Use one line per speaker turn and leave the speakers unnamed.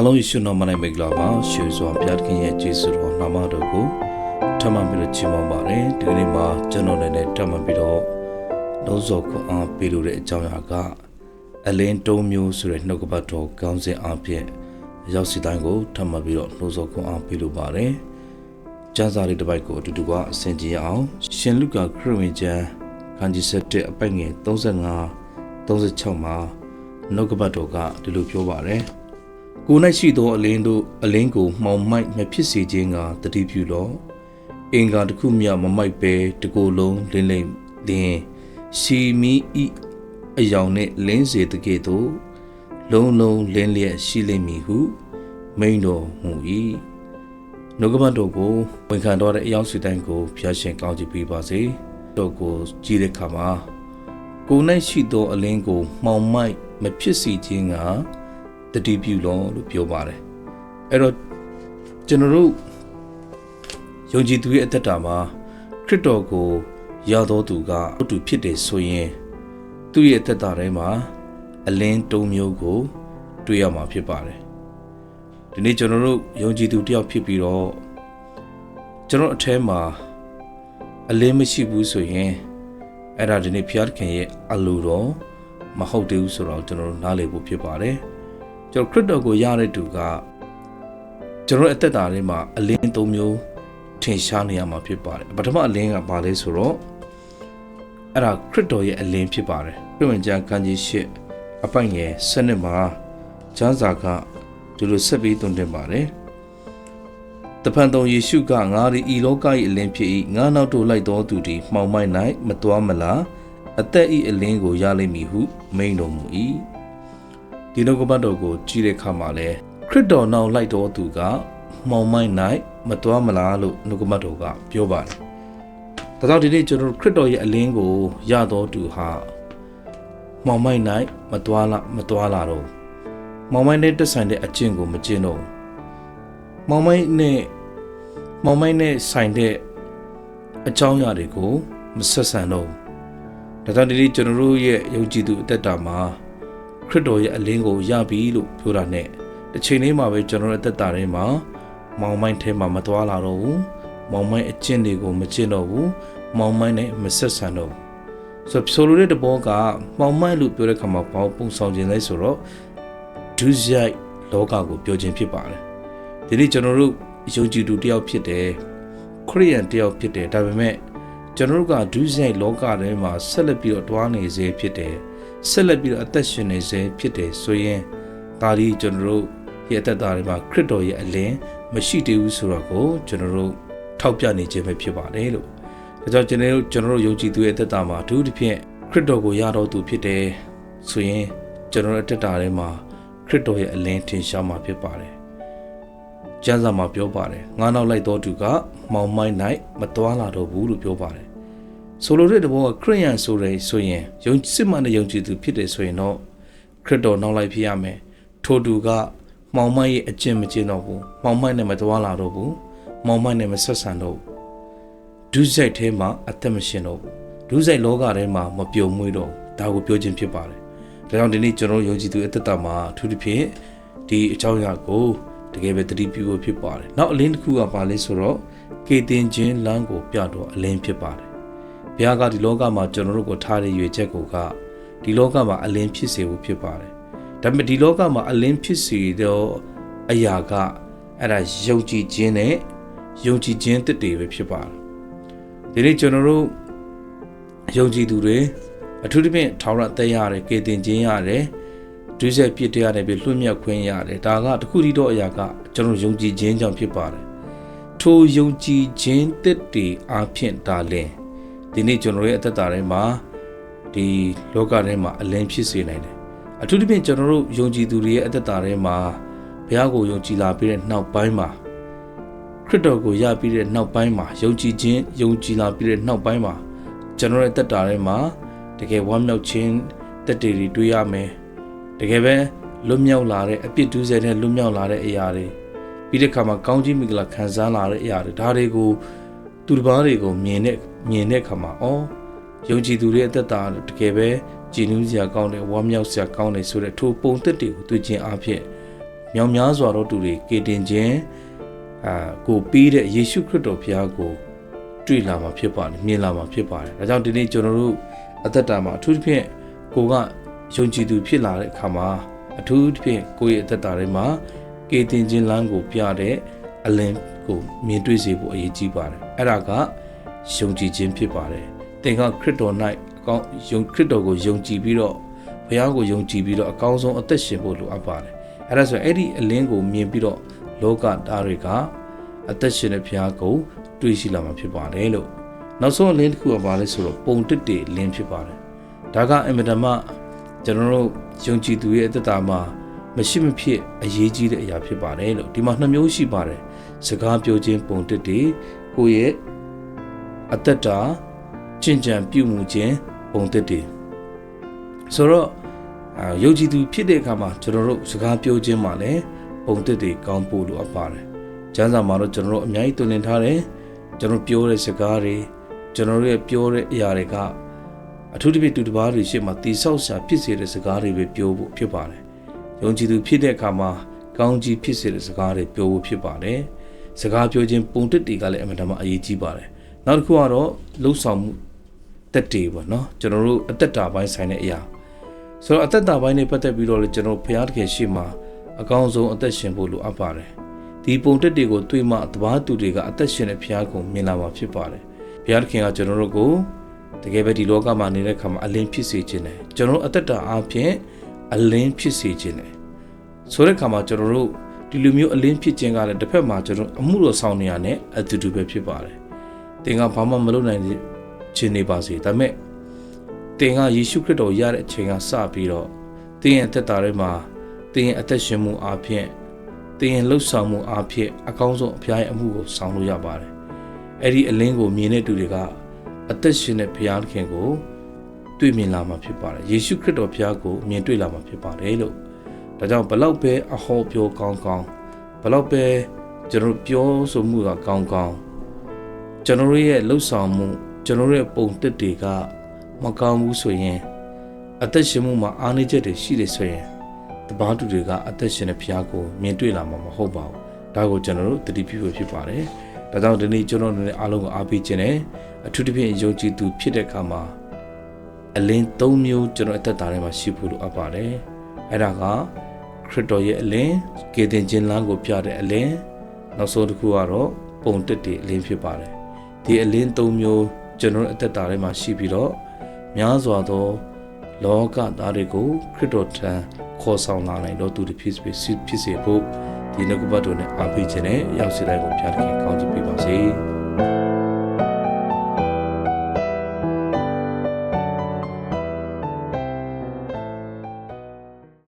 အလုံးယေရှုနာမ၌မိဂလာပါရှေးစွာဘုရားသခင်ရဲ့ကျေးဇူးတော်နာမတော်ကိုထပ်မံပြီးတော့ချီးမွမ်းပါတယ်ဒီကနေ့မှာကျွန်တော်လည်းထပ်မံပြီးတော့လုံးစောခွန်အားပေးလို့တဲ့အကြောင်းအရာကအလင်းတုံးမျိုးဆိုတဲ့နှုတ်ကပတ်တော်ကောင်းစဉ်အပြင်ရောက်စီတိုင်းကိုထပ်မံပြီးတော့လုံးစောခွန်အားပေးလို့ပါတယ်ကျမ်းစာလေးတစ်ပိုက်ကိုအတူတူကအဆင်ပြေအောင်ရှင်လုကာခရစ်ဝင်ကျမ်းခန်းကြီး7အပိုက်ငယ်35 36မှာနှုတ်ကပတ်တော်ကဒီလိုပြောပါတယ် ကိုယ်၌ရှိသောအလင်းတို့အလင်းကိုမှောင်မိုက်မဖြစ်စေခြင်းကတတိပြုလော့အင်္ဂါတစ်ခုမျှမမိုက်ပဲတကိုယ်လုံးလင်းလိမ့်လင်းရှီမီဤအယောင်နှင့်လင်းစေတကဲ့သို့လုံးလုံးလင်းလျက်ရှိလိမ့်မည်ဟု မိန်တော်မူ၏နှုတ်ကပတ်တော်ကိုဝန်ခံတော်တဲ့အယောင်စီတိုင်းကိုဖျားရှင်ကောင်းချီးပေးပါစေတော်ကိုကြည်တဲ့ခါမှာကိုယ်၌ရှိသောအလင်းကိုမှောင်မိုက်မဖြစ်စေခြင်းက တတိပြုလောလို့ပြောပါတယ်အဲ့တော့ကျွန်တော်တို့ယုံကြည်သူရဲ့အသက်တာမှာခရစ်တော်ကိုရတော်သူကဘုသူဖြစ်တယ်ဆိုရင်သူ့ရဲ့အသက်တာထဲမှာအလင်းတုံးမျိုးကိုတွေ့ရမှာဖြစ်ပါတယ်ဒီနေ့ကျွန်တော်တို့ယုံကြည်သူတယောက်ဖြစ်ပြီးတော့ကျွန်တော်အထဲမှာအလင်းမရှိဘူးဆိုရင်အဲ့ဒါဒီနေ့ဖျားသခင်ရဲ့အလိုတော်မဟုတ်သေးဘူးဆိုတော့ကျွန်တော်တို့နားလည်ဖို့ဖြစ်ပါတယ် ကျွန်တော်ခရစ်တော်ကိုရတဲ့သူကကျွန်တော်အသက်တာထဲမှာအလင်းသုံးမျိုးထင်ရှားနေရမှာဖြစ်ပါတယ်ပထမအလင်းကဘာလဲဆိုတော့အဲ့ဒါခရစ်တော်ရဲ့အလင်းဖြစ်ပါတယ်ပြဝင်ကျမ်းခန်းကြီး၈အပိုင်ငယ်၁၂မှာကျမ်းစာကဒီလိုဆက်ပြီးသွန်သင်ပါတယ်တဖန်တော်ယေရှုကငါသည်ဤလောက၏အလင်းဖြစ်၏ငါနောက်သို့လိုက်တော်သူသည်မှောင်မိုက်၌မတော်မလားအသက်၏အလင်းကိုရလိမ့်မည်ဟုမိန့်တော်မူ၏ ဒီနှုတ်ကပတ်တော်ကိုကြည့်တဲ့အခါမှာလဲခရစ်တော်နောက်လိုက်တော်သူကမှောင်မိုက်၌မတော်မလားလို့နှုတ်ကပတ်တော်ကပြောပါတယ်ဒါကြောင့်ဒီနေ့ကျွန်တော်ခရစ်တော်ရဲ့အလင်းကိုရတော်သူဟာမှောင်မိုက်၌မတော်လာမတော်လာတော့မောင်မိုင်းနဲ့တက်ဆိုင်တဲ့အကျင့်ကိုမကျင့်တော့မောင်မိုင်းနဲ့မောင်မိုင်းနဲ့ဆိုင်တဲ့အကြောင်းအရာတွေကိုမဆက်ဆံတော့ဒါကြောင့်ဒီနေ့ကျွန်တော်တို့ရဲ့ယုံကြည်သူအသက်တာမှာ ခရစ်တော်ရဲ့အလင်းကိုရပြီလို့ပြောတာနဲ့တစ်ချိန်လေးမှာပဲကျွန်တော်ရဲ့အသက်တာထဲမှာမောင်မိုင်းထဲမှာမသွားလာတော့ဘူးမောင်မိုင်းအကျင့်တွေကိုမကျင့်တော့ဘူးမောင်မိုင်းနဲ့မဆက်ဆံတော့ဘူးဆိုဆိုလိုတဲ့တဘောကမောင်မိုင်းလို့ပြောတဲ့ခါမှာဘာပုံဆောင်ခြင်းလဲဆိုတော့ဒုစရိုက်လောကကိုပြောခြင်းဖြစ်ပါတယ်ဒီနေ့ကျွန်တော်တို့ယုံကြည်သူတယောက်ဖြစ်တယ်ခရိယန်တယောက်ဖြစ်တယ်ဒါပေမဲ့ကျွန်တော်တို့ကဒုစရိုက်လောကထဲမှာဆက်လက်ပြီးတော့တွားနေစေဖြစ်တယ် ဆက်လက်ပြီးတော့အသက်ရှင်နေစေဖြစ်တယ်ဆိုရင်ဒါဒီကျွန်တော်တို့ရဲ့အသက်တာတွေမှာခရစ်တော်ရဲ့အလင်းမရှိသေးဘူးဆိုတော့ကိုကျွန်တော်တို့ထောက်ပြနေခြင်းပဲဖြစ်ပါတယ်လို့ဒါကြောင့်ကျွန်တော်တို့ကျွန်တော်တို့ယုံကြည်သူရဲ့အသက်တာမှာအထူးသဖြင့်ခရစ်တော်ကိုရတော်သူဖြစ်တယ်ဆိုရင်ကျွန်တော်တို့အသက်တာထဲမှာခရစ်တော်ရဲ့အလင်းထင်ရှားမှာဖြစ်ပါတယ်။ကျမ်းစာမှာပြောပါတယ်။ငါနောက်လိုက်တော်သူကမောင်မိုင်း၌မတော်လာတော့ဘူးလို့ပြောပါတယ်။ ဆိုလိုတဲ့တဘောကခရိယန်ဆိုရယ်ဆိုရင်ယုံစစ်မှန်တဲ့ယုံကြည်သူဖြစ်တယ်ဆိုရင်တော့ခရစ်တော်နောက်လိုက်ဖြစ်ရမယ်။ထိုသူကမောင်မိုင်းရဲ့အကျင့်မကျင့်တော့ဘူး။မောင်မိုင်းနဲ့မတော်လာတော့ဘူး။မောင်မိုင်းနဲ့မဆက်ဆံတော့ဘူး။ဒုစရိုက်ထဲမှာအသက်မရှင်တော့ဘူး။ဒုစရိုက်လောကထဲမှာမပြုံမွေးတော့ဘူး။ဒါကိုပြောခြင်းဖြစ်ပါတယ်။ဒါကြောင့်ဒီနေ့ကျွန်တော်ယုံကြည်သူအသက်တာမှာအထူးသဖြင့်ဒီအကြောင်းအရာကိုတကယ်ပဲသတိပြုဖို့ဖြစ်ပါတယ်။နောက်အလင်းတစ်ခုကပါလဲဆိုတော့ကေတင်ချင်းလမ်းကိုပြတော့အလင်းဖြစ်ပါတယ်။ ဘုရားကဒီလောကမှာကျွန်တော်တို့ကိုထားတဲ့ရွေချက်ကိုကဒီလောကမှာအလင်းဖြစ်စေဖို့ဖြစ်ပါတယ်။ဒါပေမဲ့ဒီလောကမှာအလင်းဖြစ်စေတော့အရာကအဲ့ဒါယုံကြည်ခြင်းနဲ့ယုံကြည်ခြင်းတည်တည်ပဲဖြစ်ပါတယ်။ဒီနေ့ကျွန်တော်တို့ယုံကြည်သူတွေအထူးသဖြင့်ထောင်ရသက်ရတယ်ကေတင်ခြင်းရတယ်ဒုစရိုက်ပြစ်တရားတွေပြီးလွှတ်မြောက်ခွင့်ရတယ်ဒါကတခုတည်းတော့အရာကကျွန်တော်ယုံကြည်ခြင်းကြောင့်ဖြစ်ပါတယ်ထိုယုံကြည်ခြင်းတစ်တည်အားဖြင့်ဒါလင် ဒီနေ့ကျွန်တော်ရဲ့အသက်တာထဲမှာဒီလောကထဲမှာအလင်းဖြစ်စေနိုင်တယ်အထူးသဖြင့်ကျွန်တော်တို့ယုံကြည်သူတွေရဲ့အသက်တာထဲမှာဘုရားကိုယုံကြည်လာပြီးတဲ့နောက်ပိုင်းမှာခရစ်တော်ကိုရပြီးတဲ့နောက်ပိုင်းမှာယုံကြည်ခြင်းယုံကြည်လာပြီးတဲ့နောက်ပိုင်းမှာကျွန်တော်ရဲ့အသက်တာထဲမှာတကယ်ဝမ်းမြောက်ခြင်းတက်တွေတွေတွေ့ရမယ်တကယ်ပဲလွတ်မြောက်လာတဲ့အပြစ်ဒုစရိုက်နဲ့လွတ်မြောက်လာတဲ့အရာတွေပြီးတဲ့အခါမှာကောင်းကြီးမိဂလာခံစားလာတဲ့အရာတွေဒါတွေကိုသူတစ်ပါးတွေကိုမြင်တဲ့ မြင်တဲ့အခါမှာအော်ယုံကြည်သူတွေအသက်တာတကယ်ပဲကြည်နူးစရာကောင်းတယ်ဝမ်းမြောက်စရာကောင်းတယ်ဆိုတဲ့ထိုပုံသက်တွေကိုတွေ့ခြင်းအဖြစ်မြောင်များစွာသောသူတွေကယ်တင်ခြင်းအာကိုပေးတဲ့ယေရှုခရစ်တော်ဘုရားကိုတွေ့လာမှာဖြစ်ပါတယ်မြင်လာမှာဖြစ်ပါတယ်ဒါကြောင့်ဒီနေ့ကျွန်တော်တို့အသက်တာမှာအထူးသဖြင့်ကိုကယုံကြည်သူဖြစ်လာတဲ့အခါမှာအထူးသဖြင့်ကိုယ့်ရဲ့အသက်တာထဲမှာကယ်တင်ခြင်းလမ်းကိုပြတဲ့အလင်းကိုမြင်တွေ့စေဖို့အရေးကြီးပါတယ်အဲ့ဒါက ယုံကြည်ခြင်းဖြစ်ပါတယ်သင်ကခရစ်တော်၌အကောင်းယုံခရစ်တော်ကိုယုံကြည်ပြီးတော့ဘုရားကိုယုံကြည်ပြီးတော့အကောင်းဆုံးအသက်ရှင်ဖို့လိုအပ်ပါတယ်အဲ့ဒါဆိုရင်အဲ့ဒီအလင်းကိုမြင်ပြီးတော့လောကသားတွေကအသက်ရှင်တဲ့ဘုရားကိုတွေ့ရှိလာမှာဖြစ်ပါတယ်လို့နောက်ဆုံးအလင်းတစ်ခုကဘာလဲဆိုတော့ပုံတစ်တေလင်းဖြစ်ပါတယ်ဒါကအင်မတန်မှကျွန်တော်တို့ယုံကြည်သူရဲ့အသက်တာမှာမရှိမဖြစ်အရေးကြီးတဲ့အရာဖြစ်ပါတယ်လို့ဒီမှာနှစ်မျိုးရှိပါတယ်စကားပြောခြင်းပုံတစ်တေကိုယ့်ရဲ့ အသက်တာကျင့်ကြံပြုမှုခြင်းပုံတစ်တေဆိုတော့အာယုံကြည်သူဖြစ်တဲ့အခါမှာကျွန်တော်တို့စကားပြောခြင်းမှာလည်းပုံတစ်တေကောင်းဖို့လိုအပ်ပါတယ်ကျမ်းစာမှာတော့ကျွန်တော်တို့အများကြီးတွင်တင်ထားတယ်ကျွန်တော်ပြောတဲ့စကားတွေကျွန်တော်တို့ရဲ့ပြောတဲ့အရာတွေကအထူးသဖြင့်သူတစ်ပါးတွေရှေ့မှာတိဆောက်ရှာဖြစ်စေတဲ့စကားတွေပဲပြောဖို့ဖြစ်ပါတယ်။ယုံကြည်သူဖြစ်တဲ့အခါမှာကောင်းကြီးဖြစ်စေတဲ့စကားတွေပြောဖို့ဖြစ်ပါတယ်။စကားပြောခြင်းပုံတက်တွေကလည်းအမှန်တမ်းအရေးကြီးပါတယ်။ နောက်တစ်ခုကတော့လှုပ်ဆောင်မှုတက်တွေပေါ့နော်ကျွန်တော်တို့အသက်တာပိုင်းဆိုင်တဲ့အရာဆိုတော့အသက်တာပိုင်းနဲ့ပတ်သက်ပြီးတော့လည်းကျွန်တော်ဘုရားတခင်ရှေ့မှာအကောင်းဆုံးအသက်ရှင်ဖို့လိုအပ်ပါတယ်။ဒီပုံတက်တွေကိုတွေ့မှတပါးသူတွေကအသက်ရှင်တဲ့ဘုရားကိုမြင်လာမှာဖြစ်ပါတယ်။ဘုရားသခင်ကကျွန်တော်တို့ကိုတကယ်ပဲဒီလောကမှာနေတဲ့ခါမှာအလင်းဖြစ်စေခြင်းတယ်ကျွန်တော်တို့အသက်တာအားဖြင့်အလင်းဖြစ်စေခြင်းတယ်ဆိုတဲ့ခါမှာကျွန်တော်တို့ဒီလိုမျိုးအလင်းဖြစ်ခြင်းကလည်းတစ်ဖက်မှာကျွန်တော်အမှုတော်ဆောင်နေရတဲ့အတူတူပဲဖြစ်ပါတယ် သင်ကဘာမှမလုပ်နိုင်ခြင်းနေပါစေဒါပေမဲ့သင်ကယေရှုခရစ်တော်ရတဲ့အချိန်ကစပြီးတော့သင်ရဲ့အသက်တာထဲမှာသင်ရဲ့အသက်ရှင်မှုအားဖြင့်သင်ရဲ့လှုပ်ဆောင်မှုအားဖြင့်အကောင်းဆုံးအဖျားရဲ့အမှုကိုဆောင်လို့ရပါတယ်အဲ့ဒီအလင်းကိုမြင်တဲ့သူတွေကအသက်ရှင်တဲ့ဘုရားခင်ကိုတွေ့မြင်လာမှာဖြစ်ပါတယ်ယေရှုခရစ်တော်ဘုရားကိုမြင်တွေ့လာမှာဖြစ်ပါတယ်လို့ဒါကြောင့်ဘလောက်ပဲအဟောပြောကောင်းကောင်းဘလောက်ပဲကျွန်တော်ပြောဆိုမှုကကောင်းကောင်း ကျွန်တော်ရဲ့လှုပ်ဆောင်မှုကျွန်တော်ရဲ့ပုံတက်တွေကမကောင်းဘူးဆိုရင်အသက်ရှင်မှုမှာအားနည်းချက်တွေရှိတယ်ဆိုရင်တပားသူတွေကအသက်ရှင်တဲ့ဘုရားကိုမြင်တွေ့လာမှာမဟုတ်ပါဘူးဒါကိုကျွန်တော်တို့တတိပြုဖြစ်ပါတယ်ဒါကြောင့်ဒီနေ့ကျွန်တော်တို့လည်းအားလုံးကိုအားပေးခြင်းနဲ့အထူးသဖြင့်ယုံကြည်သူဖြစ်တဲ့အခါမှာအလင်း၃မျိုးကျွန်တော်အသက်တာထဲမှာရှိဖို့လိုအပ်ပါတယ်။အဲ့ဒါကခရစ်တော်ရဲ့အလင်းကေတင်ခြင်းလမ်းကိုပြတဲ့အလင်းနောက်ဆုံးတစ်ခုကတော့ပုံတက်တဲ့အလင်းဖြစ်ပါတယ်။ ဒီအလင်း၃မျိုးကျွန်တော်အသက်တာထဲမှာရှိပြီးတော့များစွာသော လောကသားတွေကိုခရစ်တော်ထံခေါ်ဆောင်လာနိုင်တော့သူတွေဖြစ်စေဖြစ်စေဖို့ဒီနှုတ်ကပတ်တော်နဲ့အားပေးခြင်းနဲ့ရောက်စီတိုင်းကိုဖျားသခင်ကောင်းချီးပေးပါစေ။